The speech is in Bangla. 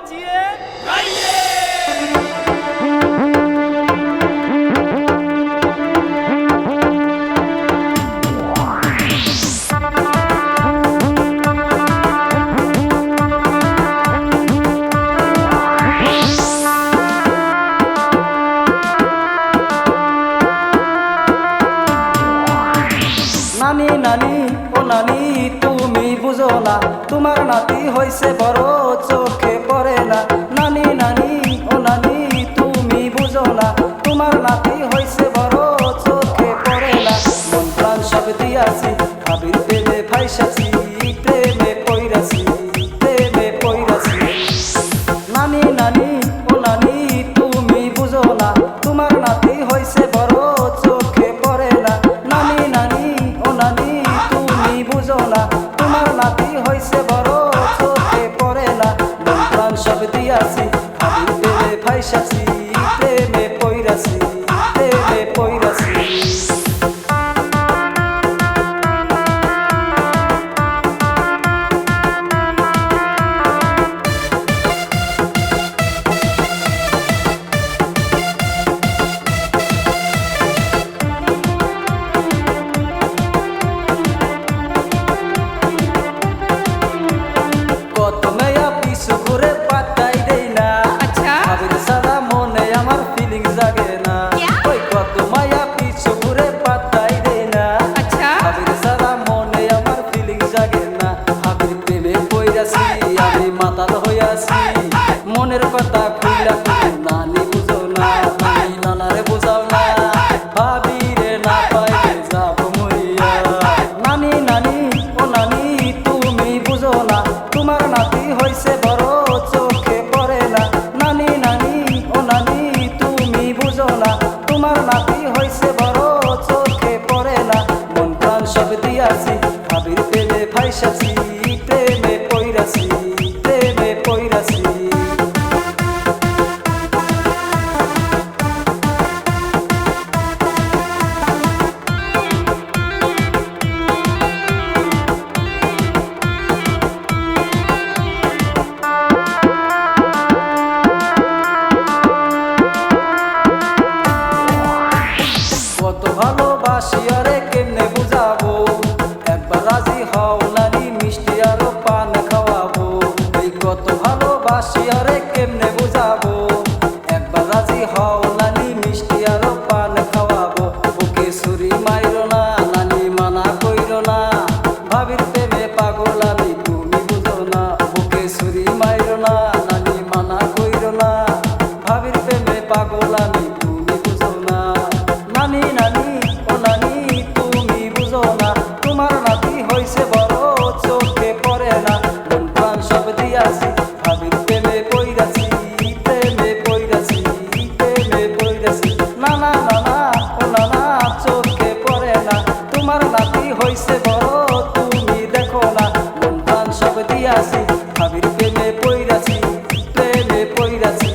নাচিয়ে নানি নানি। না তোমার নাতি হইছে বড় চোখে পড়ে না। নানি নানি, ও নানি, তুমি বুঝো না, তোমার নাতি হইছে বড় চোখে পড়ে না। মন প্রাণ সব দিয়াছি, ভাবির প্রেমে ফাইসাছি নানি তুমি না নাতি না। তুমি না আমি প্রেমে ফাইসাছি প্রেমে পইরাছি প্রেমে পইরাছি। মাতাল হইয়াছি। মনের কথা খুইলা তুমি নানি বুঝো না নানি নানারে বুঝাও না। ভাবি রে না যাব মরিয়া। নানি নানি, ও নানি, তুমি বুঝো না, তোমার নাতি হইছে বড়, চোখে পড়ে না। নানি নানি, ও নানি, তুমি বুঝো না, তোমার নাতি হইছে বড়, চোখে পড়ে না। মন প্রাণ সব দিয়াছি, ভাবির প্রেমে ফাইসাছি। কত ভালোবাসি, আরে কেমনে বুঝাবো? একবার রাজি হও নানি মিষ্টি আরও পান খাওয়াবো। এই কত ভালোবাসি, আরে কেমনে বুঝাবো? একবার রাজি হও নানি মিষ্টি আরও পান খাওয়াবো। বুকে ছুরি মাইরো না, নানি মানা কইরো না। ভাবির প্রেমে পাগল আমি, তুমি বুঝো না। বুকে ছুরি মাইরো না, নানি মানা কইরো না। ভাবির প্রেমে পাগল আমি হইছে বড় তুমি দেখো না। মন সব দিয়াছি ভাবির প্রেমে পইরাছি প্রেমে পইরাছি।